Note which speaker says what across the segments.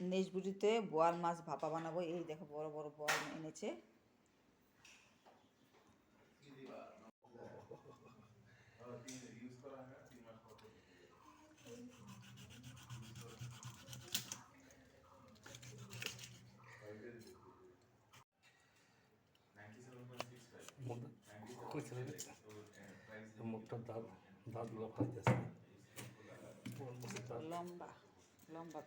Speaker 1: নেচবুড়িতে বোয়াল মাছ ভাপা বানাবো। এই দেখো বড় বড় বোয়াল এনেছে।
Speaker 2: মুখটা দাঁত
Speaker 1: লম্বা লম্বা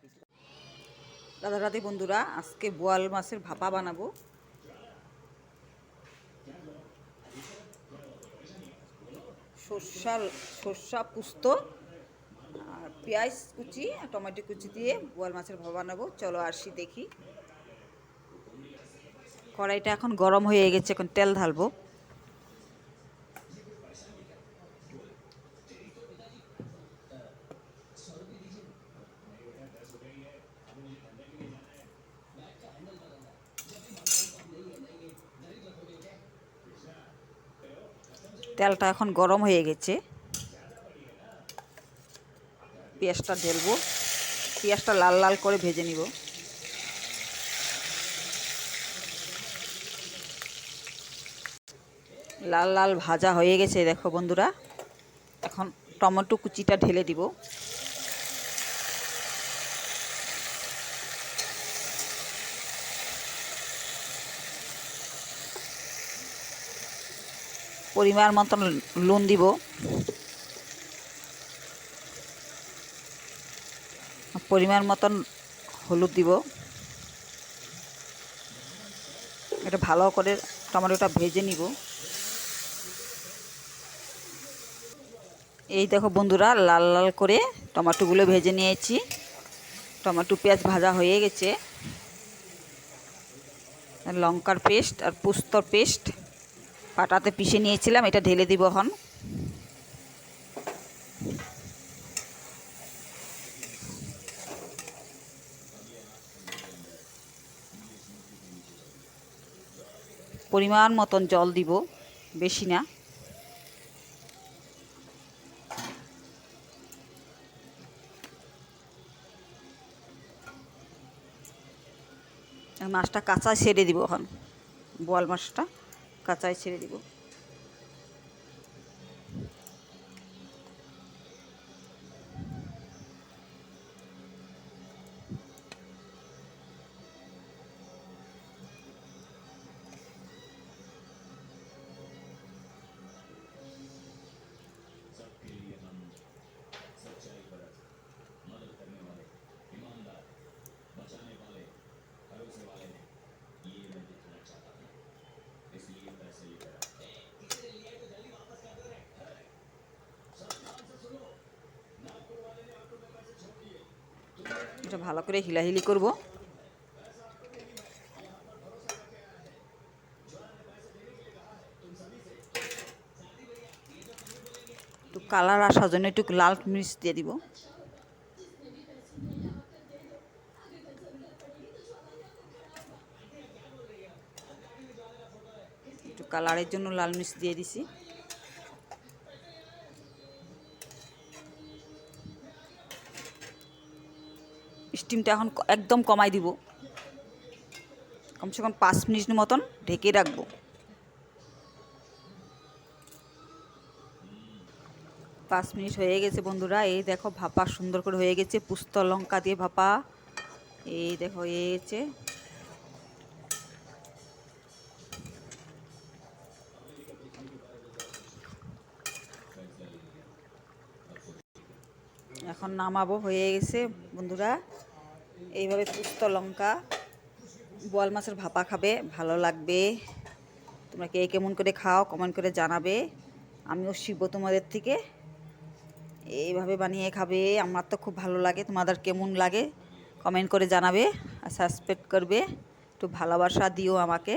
Speaker 1: রাধা রাধে বন্ধুরা, আজকে বোয়াল মাছের ভাপা বানাবো। সর্ষা সর্ষা পুস্ত আর পেঁয়াজ কুচি আর টমেটো কুচি দিয়ে বোয়াল মাছের ভাপা বানাবো। চলো আসি দেখি। কড়াইটা এখন গরম হয়ে গেছে, এখন তেল ঢালবো। তেলটা এখন গরম হয়ে গেছে। পেঁয়াজটা ঢেলবো। পেঁয়াজটা লাল লাল করে ভেজে নিব। লাল লাল ভাজা হয়ে গেছে, দেখো বন্ধুরা। এখন টমেটো কুচিটা ঢেলে দিব। পরিমাণ মতন লুন দিব। পরিমাণ মতন হলুদ দিব। এটা ভালো করে টমেটোটা ভেজে নিব। এই দেখো বন্ধুরা, লাল লাল করে টমেটোগুলো ভেজে নিয়েছি। টমেটো পেঁয়াজ ভাজা হয়ে গেছে। লঙ্কার পেস্ট আর পোস্তর পেস্ট। পাটাতে পিষে নিয়েছিলাম, এটা ঢেলে দিব এখন। পরিমাণ মতন জল দিব, বেশি না। মাছটা কাঁচা ছেড়ে দিব এখন, বোয়াল মাছটা। কাঁচায় ছেড়ে দিব। এটা ভালো করে হিলাহিলি করব। একটু কালার আসার জন্য একটু লাল মির্চ দিয়ে দিব। একটু কালারের জন্য লাল মির্চ দিয়ে দিছি। স্টিমটা এখন একদম কমাই দিব। কমসে কম পাঁচ মিনিট মতন ঢেকে রাখব। পাঁচ মিনিট হয়ে গেছে বন্ধুরা, এই দেখো ভাপা সুন্দর করে হয়ে গেছে, পুস্ত লঙ্কা দিয়ে ভাপা। এই দেখো হয়ে গেছে। এখন নামাবো, হয়ে গেছে। বন্ধুরা, এইভাবে পুস্ত লঙ্কা, বোয়াল মাছের ভাপা খাবে, ভালো লাগবে। তোমরা কে কেমন করে খাও কমেন্ট করে জানাবে। আমিও শিখব তোমাদের থেকে। এইভাবে বানিয়ে খাবে, আমার তো খুব ভালো লাগে। তোমাদের কেমন লাগে কমেন্ট করে জানাবে আর সাবস্ক্রাইব করবে। একটু ভালোবাসা দিও আমাকে।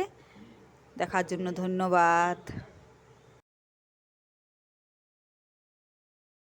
Speaker 1: দেখার জন্য ধন্যবাদ।